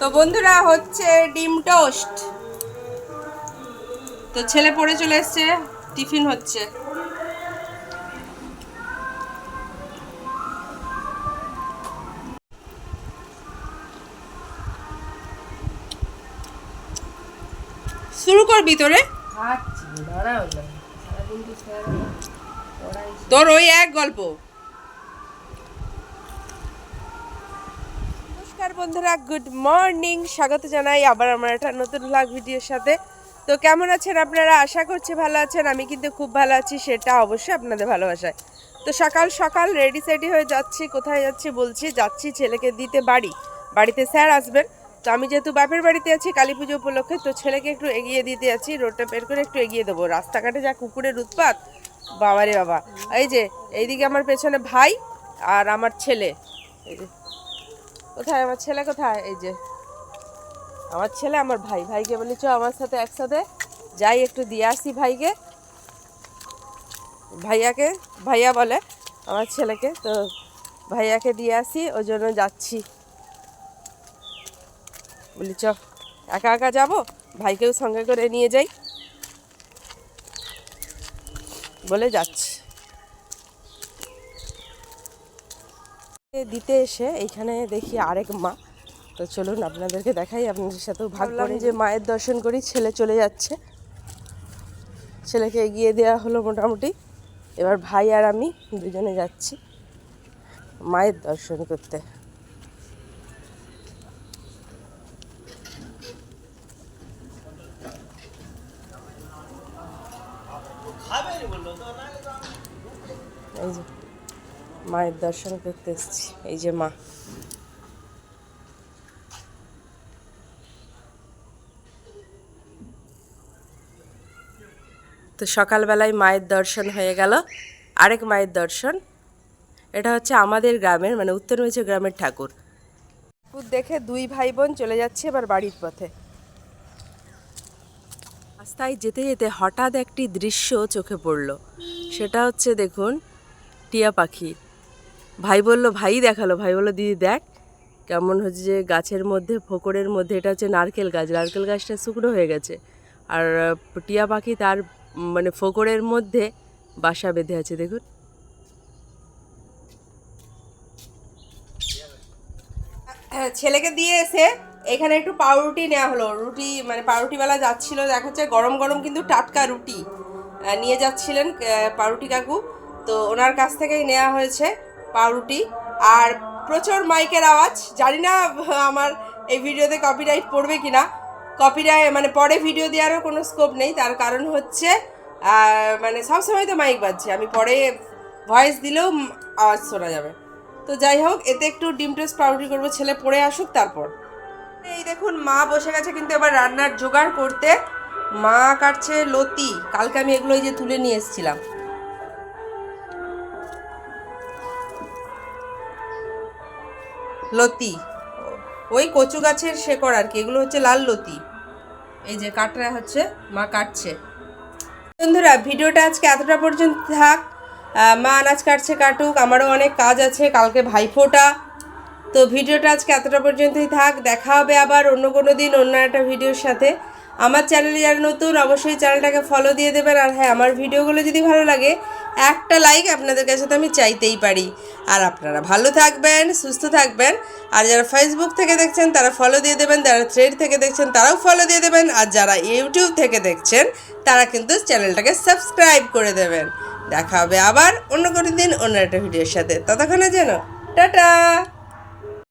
তো বন্ধুরা হচ্ছে ডিম টোস্ট। তো ছেলে পড়ে চলে এসছে টিফিন হচ্ছে। শুরু কর ভিতরে। তোর ওই এক গল্প। নমস্কার বন্ধুরা, গুড মর্নিং। স্বাগত জানাই আবার আমার একটা নতুন ব্লগ ভিডিওর সাথে। তো কেমন আছেন আপনারা? আশা করছি ভালো আছেন। আমি কিন্তু খুব ভালো আছি, সেটা অবশ্যই আপনাদের ভালোবাসায়। তো সকাল সকাল রেডি সেডি হয়ে যাচ্ছি, কোথায় যাচ্ছি বলছি, যাচ্ছি ছেলেকে দিতে বাড়ি। বাড়িতে স্যার আসবেন। তো আমি যেহেতু বাপের বাড়িতে আছি, কালী পুজো উপলক্ষে, তো ছেলেকে একটু এগিয়ে দিতে আছি রোডটা বের করে একটু এগিয়ে দেবো। রাস্তাঘাটে যা কুকুরের উৎপাত, বাবারে বাবা। এই যে, এইদিকে আমার পেছনে ভাই আর আমার ছেলে। এই যে কোথায়? আমার ছেলে কোথায়? এই যে। আমার ছেলে, আমার ভাই। ভাইকে বলি চ আমার সাথে একসাথে যাই, একটু দিয়ে আসি ভাইকে। ভাইয়াকে, ভাইয়া বলে আমার ছেলেকে। তো ভাইয়াকে দিয়ে আসি ওই জন্য যাচ্ছি। বলি, চ, একা একা যাব? ভাইকেও সঙ্গে করে নিয়ে যাই। বলে যাচ্ছি। দিতে এসে এইখানে দেখি আরেক মা। তো চলুন আপনাদেরকে দেখাই আপনাদের সাথেও ভাবলাম যে মায়ের দর্শন করি ছেলে চলে যাচ্ছে। ছেলেকে এগিয়ে দেওয়া হলো মোটামুটি। এবার ভাই আর আমি দুজনে যাচ্ছি মায়ের দর্শন করতে। এই যে। মায়ের দর্শন করতে এসেছি। এই যে মা। তো সকালবেলায় মায়ের দর্শন হয়ে গেল। আরেক মায়ের দর্শন। এটা হচ্ছে আমাদের গ্রামের মানে উত্তর মেচে গ্রামের ঠাকুর। ঠাকুর দেখে দুই ভাই বোন চলে যাচ্ছে এবার বাড়ির পথে। রাস্তায় যেতে যেতে হঠাৎ একটি দৃশ্য চোখে পড়ল। সেটা হচ্ছে দেখুন, টিয়া পাখি। ভাই বলল ভাই দেখাল। ভাই বলল দিদি দেখ কেমন হচ্ছে যে গাছের মধ্যে ফোকরের মধ্যে এটা হচ্ছে নারকেল গাছ। নারকেল গাছটা শুকনো হয়ে গেছে। আর টিয়া পাখি তার মানে ফোকরের মধ্যে বাসা বেঁধে আছে দেখুন। হ্যাঁ, ছেলেকে দিয়ে এসে এখানে একটু পাউরুটি নেওয়া হলো। রুটি মানে পাউরুটিওয়ালা যাচ্ছিল দেখা যাচ্ছে গরম গরম কিন্তু টাটকা রুটি নিয়ে যাচ্ছিলেন পাউরুটি কাকু। তো ওনার কাছ থেকেই নেওয়া হয়েছে। পাউরুটি আর প্রচুর মাইকের আওয়াজ। জানি না, আমার এই ভিডিওতে কপিরাইট পড়বে কিনা। কপিরাইট মানে পরে ভিডিও দেওয়ারও কোনো স্কোপ নেই। তার কারণ হচ্ছে মানে সবসময় তো মাইক বাজছে। আমি পরে ভয়েস দিলেও আওয়াজ শোনা যাবে। তো যাই হোক, এতে একটু ডিম টোস্ট, পাউরুটি করব। ছেলে পড়ে আসুক, তারপর। এই দেখুন, মা বসে গেছে কিন্তু এবার রান্নার জোগাড় করতে। মা কাটছে লতি। কালকে আমি এগুলো এই যে তুলে নিয়ে এসেছিলাম। লতি। ওই কচু গাছের শেকড় আর কি, এগুলো হচ্ছে লাল লতি। এই যে কাটরা হচ্ছে, মা কাটছে। বন্ধুরা, ভিডিওটা আজকে এতটা পর্যন্ত থাক। মা আনাজ কাটছে, কাটুক, আমারও অনেক কাজ আছে, কালকে ভাইফোঁটা। তো ভিডিওটা আজকে এতটা পর্যন্তই থাক, দেখা হবে আবার অন্য কোনো দিন, অন্য একটা ভিডিওর সাথে। আমার চ্যানেলে যারা নতুন, অবশ্যই চ্যানেলটাকে ফলো দিয়ে দেবেন। আর হ্যাঁ আমার ভিডিওগুলো যদি ভালো লাগে একটা লাইক আপনাদের কাছে তো আমি চাইতেই পারি। আর আপনারা ভালো থাকবেন, সুস্থ থাকবেন। আর যারা ফেসবুক থেকে দেখছেন, তারা ফলো দিয়ে দেবেন। যারা থ্রেড থেকে দেখছেন, তারাও ফলো দিয়ে দেবেন। আর যারা ইউটিউব থেকে দেখছেন, তারা কিন্তু চ্যানেলটাকে সাবস্ক্রাইব করে দেবেন। দেখা হবে আবার অন্য কোনো দিন, অন্য একটা ভিডিওর সাথে। ততক্ষণে যেন টাটা!